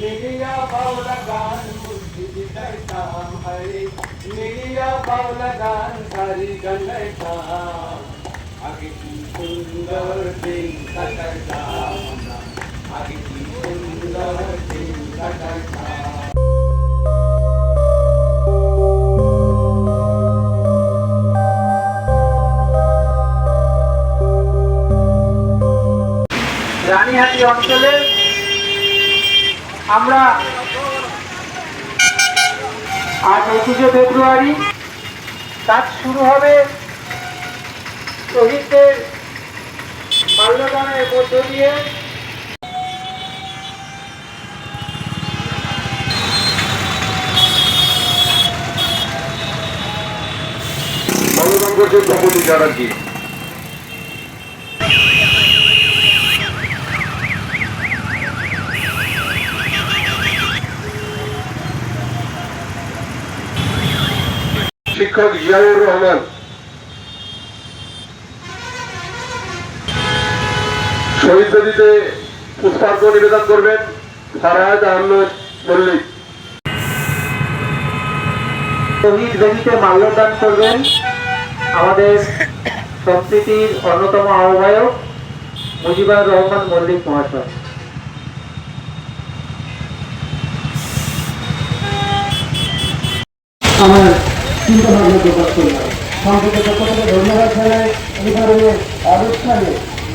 মিলিয়া বাউলা গান বুদ্ধি দিলাইতাম হরে মিলিয়া বাউলা গান সারি গাইতাম আগে কি সুন্দর দিন কাটাইতাম আমরা। আগে কি সুন্দর দিন কাটাইতাম রানীহাটি অঞ্চলে আমরা আজ একুশে ফেব্রুয়ারি, কাজ শুরু হবে শহীদদের মাল্যদানের মধ্য দিয়ে। মনোনয়ন করছেন তপতি চ্যাটার্জি শিক্ষক জিয়াউর রহমান। শহীদ বেদিতে পুষ্পার্ঘ নিবেদন করবেন ফারাহাত আহমেদ মল্লিক। শহীদ বেদিতে মাল্যদান করবেন আমাদের সম্প্রীতির অন্যতম আহ্বায়ক মুজিবুর রহমান মল্লিক মহাশয়। আমার ধন্যবাদ জানাই এই ধরনের অনুষ্ঠানে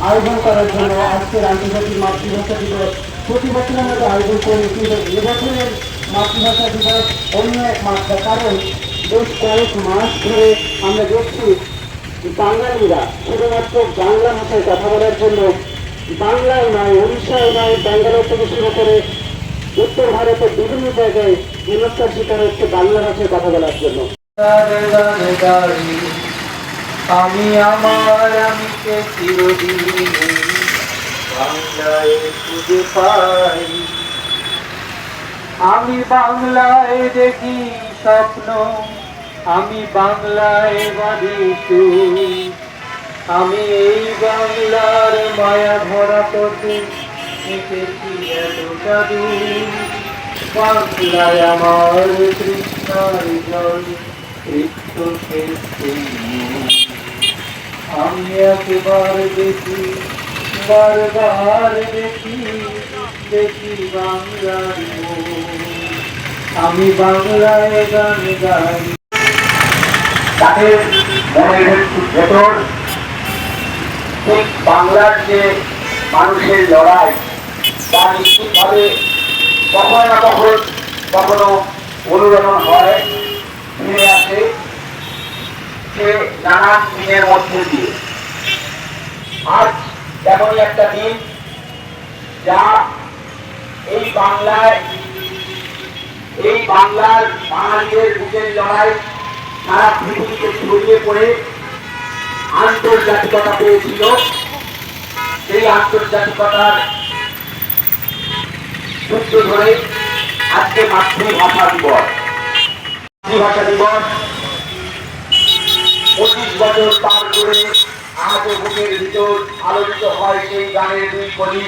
আয়োজন করার জন্য আজকের আন্তর্জাতিক মাতৃভাষা দিবস প্রতি বছর আমরা আয়োজন করি কিন্তু এবছরের মাতৃভাষা দিবস অন্য এক মাত্রা। কারণ বেশ কয়েক মাস ধরে আমরা দেখছি বাঙালিরা শুধুমাত্র বাংলা ভাষায় কথা বলার জন্য বাংলায় নয়, উড়িষ্যায় নয়, ব্যাঙ্গালোর থেকে শুরু করে উত্তর ভারতের বিভিন্ন জায়গায় হেনস্থার শিকার হচ্ছে বাংলা ভাষায় কথা বলার জন্য। আমি আমার আমিকে চিরদিন বাংলায় খুঁজে পাই। আমি বাংলায় দেখি স্বপ্ন, আমি বাংলায় বাঁধি। আমি এই বাংলার মায়া ভরা পথে হেঁটেছি এত জাদু বাংলায় আমার কৃষ্ণার জল। কৃষ্ণ আমি একবার দেখি বারবার দেখি দেখি বাংলার আমি বাংলায় গান গাই তাদের মনের ভেতর ঠিক বাংলার যে মানুষের লড়াই তা নিশ্চিতভাবে কখনো না কখন কখনো অনুরণন হয়। ফিরে আসে সে নানান দিনের মধ্যে দিয়ে। আজ তেমনই একটা দিন যা এই বাংলায় এই বাংলার বাঙালিদের বুকের লড়াই সারা পৃথিবীতে ছড়িয়ে পড়ে আন্তর্জাতিকতা পেয়েছিল। সেই আন্তর্জাতিকতার সূত্র ধরে আজকে মাতৃভাষা দিবস। মাতৃভাষা দিবস। পঁচিশ বছর পার করে আজও বুকের ভিতর আলোচিত হয় সেই গানের দুই কলি।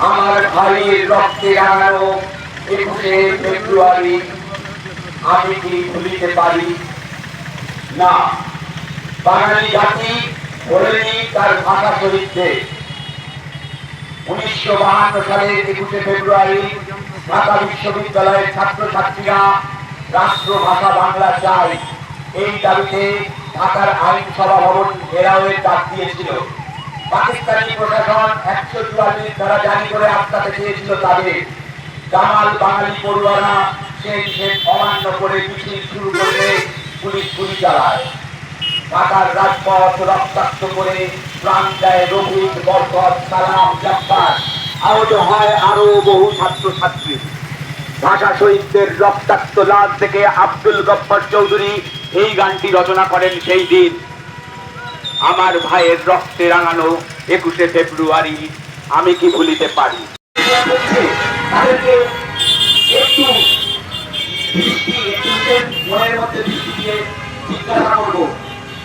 আমার ভাইয়ের রক্তে রাঙানো একুশে ফেব্রুয়ারি আমি কি ভুলিতে পারি? না। বাঙালি জাতি বলেনি তার ভাষা চরিত্রে। উনিশশো বাহান্ন সালের একুশে ফেব্রুয়ারি ঢাকা বিশ্ববিদ্যালয়ের ছাত্রছাত্রীরা রাষ্ট্রভাষা বাংলা চাই এই দাবিতে ঢাকার আইনসভা ভবন ঘেরাওয়ের ডাক দিয়েছিল। পাকিস্তানি প্রশাসন একশো চুয়াল্লিশ ধারা জারি করে আটকাতে চেয়েছিল তাদের। জামাল বাঙালি পড়ুয়ারা সেই নিষেধ অমান্য করে মিছিল শুরু করলে পুলিশ গুলি চালায়। ঢাকার রাজপথ রক্তাক্ত করে প্রাণ দেয় রফিক বরকত, সালাম, জব্বার। আহত হয় আরও বহু ছাত্র ছাত্রী ভাষা শহীদদের রক্তাক্ত লাশ থেকে আব্দুল গফ্ফর চৌধুরী এই গানটি রচনা করেন সেই দিন। আমার ভাইয়ের রক্তে রাঙানো একুশে ফেব্রুয়ারি, আমি কি ভুলিতে পারি? জিজ্ঞাসা করব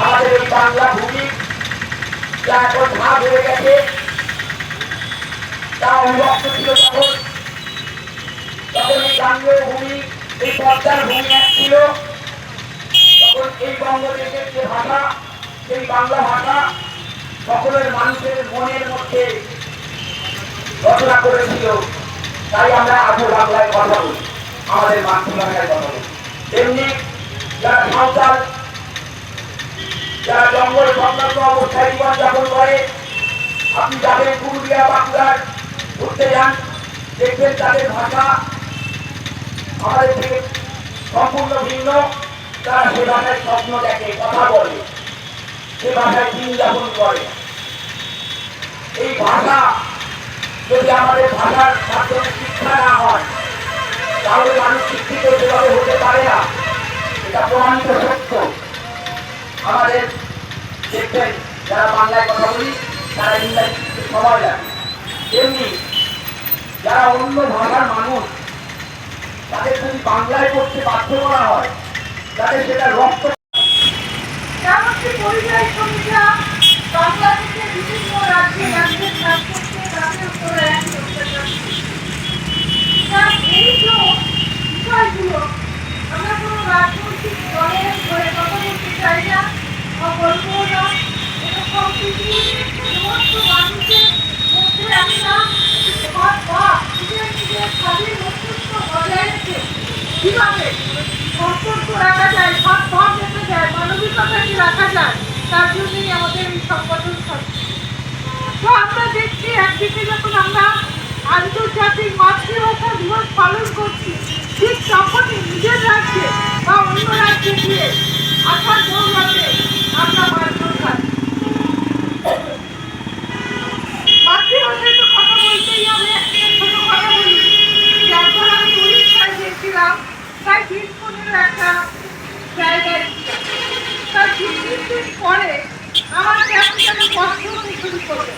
আমাদের এই বাংলা ভূমি যা এখন ভাগ হয়ে গেছে তা অবিভক্ত ছিল তখন তখন এই গাঙ্গেয় ভূমি এই পদ্মার ভূমি এক ছিল তখন এই বঙ্গদেশের যে ভাষা সেই বাংলা ভাষা সকলের মানুষের মনের মধ্যে রচনা করেছিল তাই আমরা আজও বাংলায় কথা বলি। আমাদের মাতৃভাষায় কথা বলি। তেমনি যারা সাঁওতাল যারা জঙ্গল সংলগ্ন অবস্থায় জীবনযাপন করে, আপনি যাবেন পুরুলিয়া, বাঁকুড়ার ঘুরতে যান, দেখবেন তাদের ভাষা আমাদের থেকে সম্পূর্ণ ভিন্ন। তারা সে ভাষায় স্বপ্ন দেখে, কথা বলে, সে ভাষায় দিন যাপন করে। এই ভাষা যদি আমাদের ভাষার মাধ্যমে শিক্ষা না হয় তাহলে মানুষ শিক্ষিত সেভাবে হতে পারে না, এটা প্রমাণিত সত্য। আমাদের দেখবেন যারা বাংলায় কথা বলি, তারা ইংরাজি সময় লাগে তেমনি যারা অন্য ভাষার মানুষ, তাদের যদি বাংলায় পড়তে বাধ্য করা হয়, তাদের সেটা রক্ত পরিযায়ী শ্রমিকরা বাংলাদেশের বিভিন্ন রাজ্যে রাজ্যের কাজ করতে তাদের উপরে এক অত্যাচার তাই এই যে বিষয়গুলো আমরা কোনো রাজনৈতিক দলের হয়ে কথা বলতে চাই না বা বলব না এটা সম্প্রীতি সমস্ত মানুষের মধ্যে একটা ভাব ভাব নিজের নিজের স্বাধীন অস্তিত্ব বজায় রেখে তো আমরা দেখছি, একদিকে যখন আমরা আন্তর্জাতিক মাতৃভাষা দিবস পালন করছি, ঠিক তখনই নিজের রাজ্যে বা অন্য রাজ্যে গিয়ে আসার দৌড়াতে আমরা মারধর খাই মাতৃভাষায় তো কথা বলতেই হবে একটা ছোট কথা বলি যে একবার আমি উড়িষ্যায় গিয়েছিলাম তাই বীরভূমের একটা জায়গায় তার তিন দিন পরে আমার কেমন যেন কষ্ট হতে শুরু করল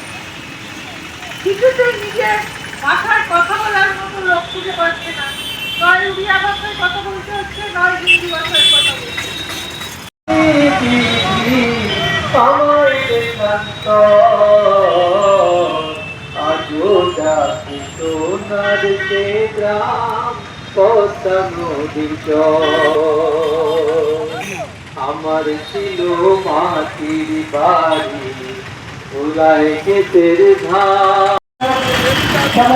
কিছুতেই নিজের ভাষায় কথা বলার মতো লোক খুঁজে পাচ্ছে না নয় হিন্দি ভাষায় কথা বলতে আজো ডাকি সোনার সে গ্রাম আমার ছিল মাটির বাড়ি ওলায় ক্ষেতের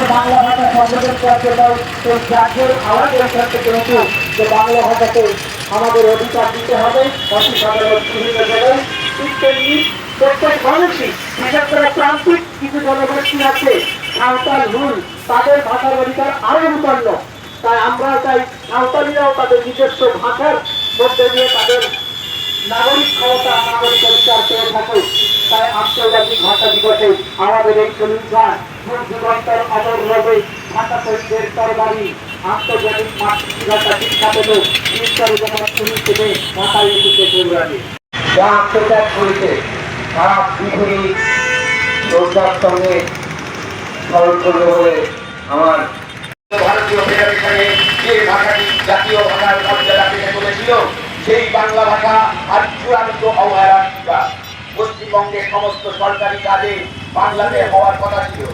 বাংলা ভাষা আমাদের অধিকার দিতে হবে সাধারণ প্রত্যেক আছে, সাঁওতাল হুল, তাদের ভাষার অধিকার আরও বিপন্ন তাই আমরা চাই সাঁওতালিরাও তাদের নিজস্ব ভাষার মধ্যে দিয়ে তাদের নাগরিক ক্ষমতা, নাগরিক অধিকার পেয়ে থাকুক। তাই আন্তর্জাতিক ভাষা দিবসে আমাদের এই চলুন যুগান্তর অমর রবে, ভাষা শহীদদের তরবারি, আন্তর্জাতিক মাতৃভাষা শিক্ষা পেল যখন শুরু থেকে মাথায় এসেছে ফেব্রুয়ারি যা আত্মত্যাগ করেছে সারা পৃথিবী সঙ্গে স্মরণ করবে বলে আমার ভারতীয় জাতীয় সেই বাংলা ভাষা আর পশ্চিমবঙ্গের সমস্ত সরকারি বাংলাতে ছিল।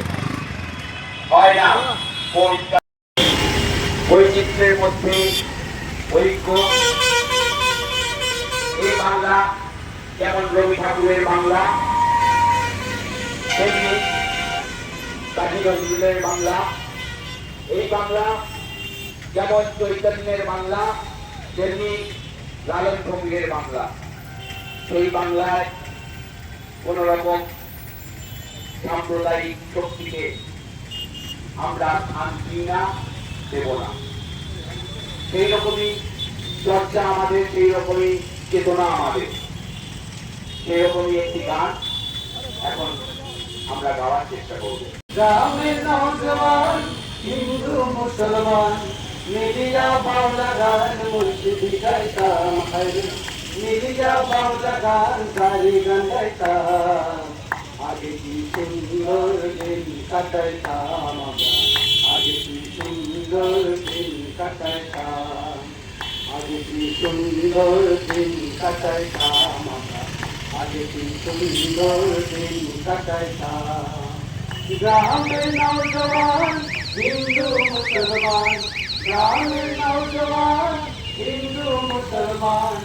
হয় না বৈচিত্র্যের মধ্যে ঐক্য? এই বাংলা যেমন রবি ঠাকুরের বাংলা, তেমনি কাজী নজরুলের বাংলা। এই বাংলা, যেমন চৈতন্যের বাংলা, তেমনি লালন ফকিরের বাংলা। সেই বাংলায় কোন রকম সাম্প্রদায়িক শক্তিকে আমরা স্থান দিই না দেব না। সেই রকমই চর্চা আমাদের, সেই রকমই চেতনা আমাদের। সেই রকমই একটি গান এখন আমরা গাওয়ার চেষ্টা করব। হিন্দু, মুসলমান, মিলিয়া বাউলা গান মুর্শিদি গাইতাম হরে মিলিয়া বাউলা গান সারি গান গাইতাম। আগে কি সুন্দর দিন কাটাইতাম আগে কি সুন্দর দিন কাটাইতাম? আগে কি সুন্দর দিন কাটাইতাম আগে কি সুন্দর দিন কাটাইতাম? গ্রামের নৌজওয়ান হিন্দু মুসলমান গ্রামের নৌজওয়ান হিন্দু মুসলমান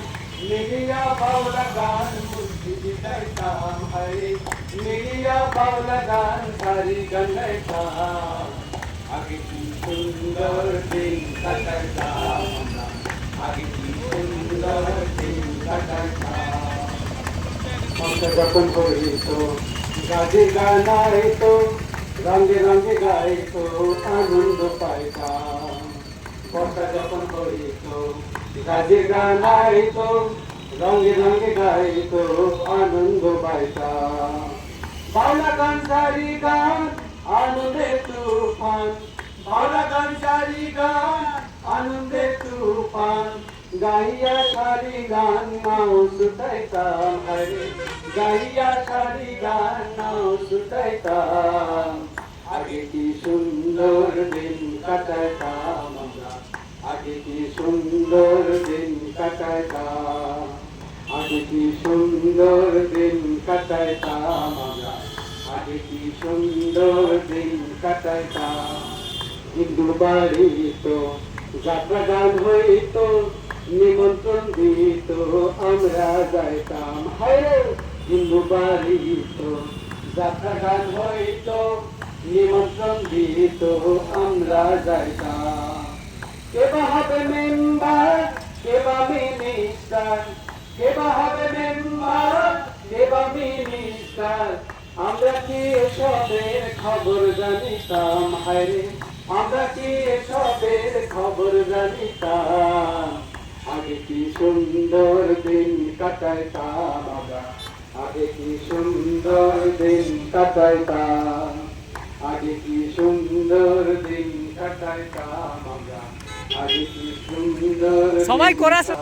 মিলিয়া বাউলা গান মুক্তি দিতাম হরে মিলিয়া বাউলা গান সারি গান গাইতাম আগে কি সুন্দর দিন কাটাইতাম আমরা আগে কি সুন্দর দিন কাটাইতাম আমরা যখন করিত গাজে গানাইত রঙে রঙে গাইত আনন্দ পাইতাম যখন করিত গাজে গানাইত রঙে রঙে গাইত আনন্দ পাইতাম বাউলা গান গান আনন্দে তুফান বাউলা গান গান আনন্দে তুফান গাইয়া সারি গান নাও সুতাইতাম হরে গাইয়া সারি গান নাও সুতাইতাম আগে কি সুন্দর দিন কাটাইতাম আমরা। আগে কি সুন্দর দিন কাটাইতাম আগে কি সুন্দর দিন কাটাইতাম আমরা। আগে কি সুন্দর দিন কাটাইতাম হিন্দু বাড়ি তো যাত্রা গান হইতো, নিমন্ত্রণ দিত, আমরা যাইতাম। হায় হিন্দু বাড়ি তো যাত্রা গান হইতো নিমন্ত্রণ দিত আমরা যাইতাম কে বা হবে মেম্বার কে বা মিনিস্টার কে বা হবে মেম্বার কে বা মিনিস্টার আমরা কি এসবের খবর জানিতাম? হায়রে আমরা কি এসবের খবর জানিতাম? আগে কি সুন্দর দিন কাটাইতাম আগে কি সুন্দর দিন কাটাইতাম? আগে কি সুন্দর দিন কাটাইতাম আমরা আগে কি সুন্দর সবাই কাটাইতাম।